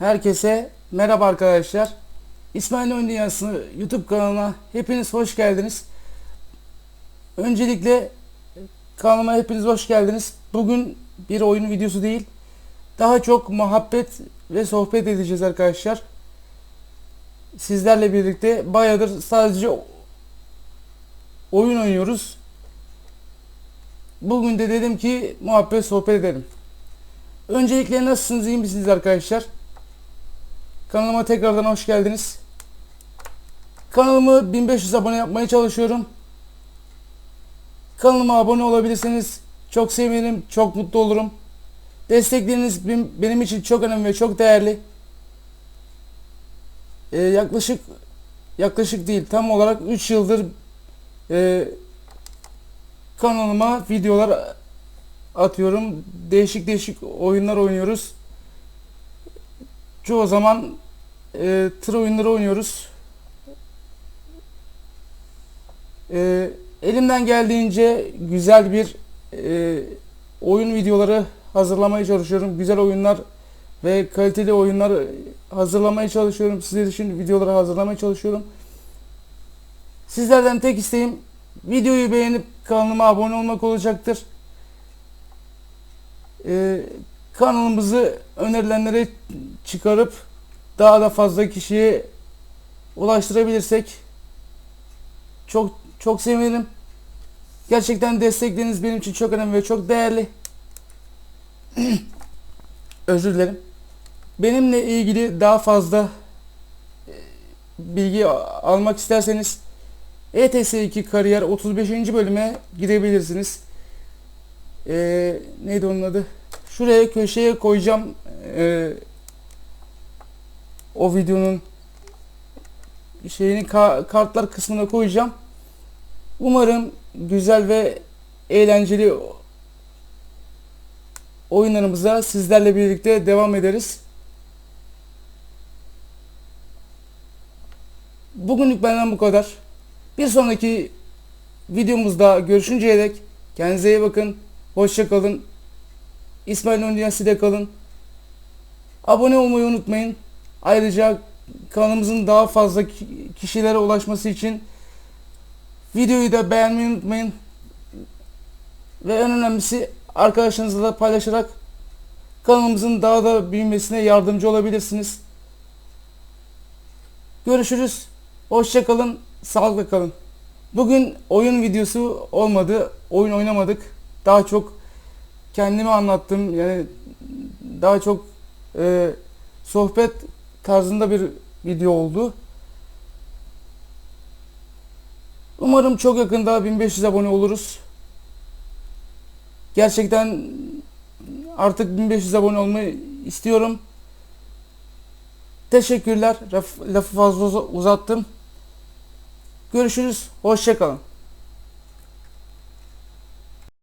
Herkese merhaba arkadaşlar. İsmail Oyun Dünyası YouTube kanalına hepiniz hoş geldiniz. Öncelikle kanalıma hepiniz hoş geldiniz. Bugün bir oyun videosu değil. Daha çok muhabbet ve sohbet edeceğiz arkadaşlar. Sizlerle birlikte bayağıdır sadece oyun oynuyoruz. Bugün de dedim ki muhabbet sohbet edelim. Öncelikle nasılsınız iyi misiniz arkadaşlar? Kanalıma tekrardan hoş geldiniz. Kanalımı 1500 abone yapmaya çalışıyorum. Kanalıma abone olabilirseniz çok sevinirim, çok mutlu olurum. Destekleriniz benim, için çok önemli ve çok değerli. Ee, yaklaşık yaklaşık değil tam olarak 3 yıldır e, kanalıma videolar atıyorum. Değişik değişik oyunlar oynuyoruz. Çoğu zaman e, tır oyunları oynuyoruz. E, elimden geldiğince güzel bir e, oyun videoları hazırlamaya çalışıyorum. Güzel oyunlar ve kaliteli oyunlar hazırlamaya çalışıyorum. Sizler için videoları hazırlamaya çalışıyorum. Sizlerden tek isteğim videoyu beğenip kanalıma abone olmak olacaktır. Ee, kanalımızı önerilenlere çıkarıp daha da fazla kişiye ulaştırabilirsek çok çok sevinirim. Gerçekten destekleriniz benim için çok önemli ve çok değerli. Özür dilerim. Benimle ilgili daha fazla e, bilgi almak isterseniz ETS2 kariyer 35. bölüme gidebilirsiniz. Ee, neydi onun adı? Şuraya köşeye koyacağım ee, o videonun şeyini ka- kartlar kısmına koyacağım. Umarım güzel ve eğlenceli oyunlarımıza sizlerle birlikte devam ederiz. Bugünlük benden bu kadar. Bir sonraki videomuzda görüşünceye dek kendinize iyi bakın. Hoşça kalın. İsmail Öndünyası'da kalın. Abone olmayı unutmayın. Ayrıca kanalımızın daha fazla ki- kişilere ulaşması için videoyu da beğenmeyi unutmayın. Ve en önemlisi arkadaşlarınızla da paylaşarak kanalımızın daha da büyümesine yardımcı olabilirsiniz. Görüşürüz. Hoşça kalın. Sağlıkla kalın. Bugün oyun videosu olmadı. Oyun oynamadık. Daha çok kendimi anlattım. Yani daha çok e, sohbet tarzında bir video oldu. Umarım çok yakında 1500 abone oluruz. Gerçekten artık 1500 abone olmayı istiyorum. Teşekkürler. Laf- Lafı fazla uza- uzattım. Görüşürüz. Hoşçakalın.